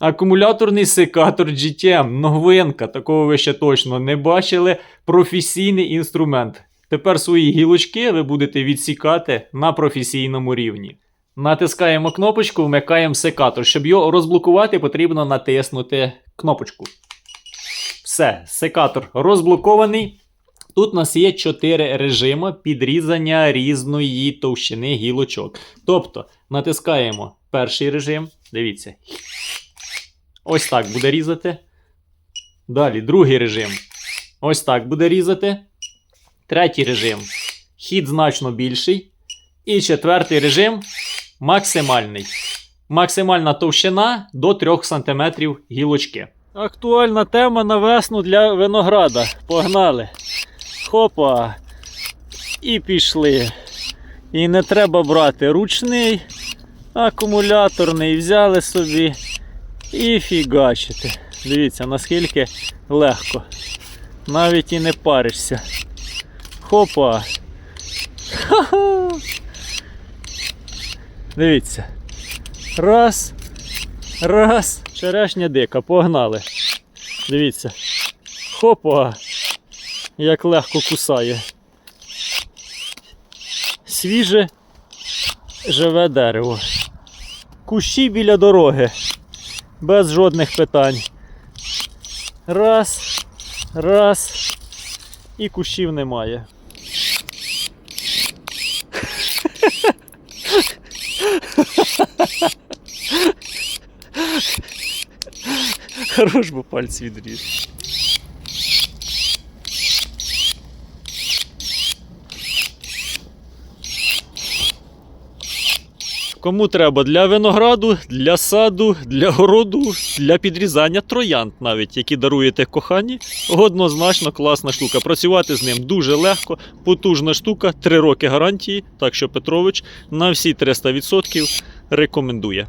Акумуляторний секатор GTM, новинка, такого ви ще точно не бачили. Професійний інструмент. Тепер свої гілочки ви будете відсікати на професійному рівні. Натискаємо кнопочку, вмикаємо секатор. Щоб його розблокувати, потрібно натиснути кнопочку. Все, секатор розблокований. Тут у нас є 4 режими підрізання різної товщини гілочок. Тобто натискаємо перший режим. Дивіться. Ось так буде різати. Далі другий режим. Ось так буде різати. Третій режим. Хід значно більший. І четвертий режим максимальний. Максимальна товщина до 3 см гілочки. Актуальна тема на весну для винограда. Погнали. Хопа. І пішли. І не треба брати ручний, акумуляторний. Взяли собі і фігачити. Дивіться, наскільки легко. Навіть і не паришся. Хопа. Ха-ха. Дивіться. Раз. Раз. Черешня дика. Погнали. Дивіться. Хопа. Як легко кусає. Свіже живе дерево. Кущі біля дороги. Без жодних питань. Раз. Раз. І кущів немає. Хорош, бо пальці відріж. Кому треба для винограду, для саду, для городу, для підрізання троянд, навіть які даруєте кохані. Однозначно класна штука. Працювати з ним дуже легко, потужна штука, 3 роки гарантії. Так що Петрович на всі 300% рекомендує.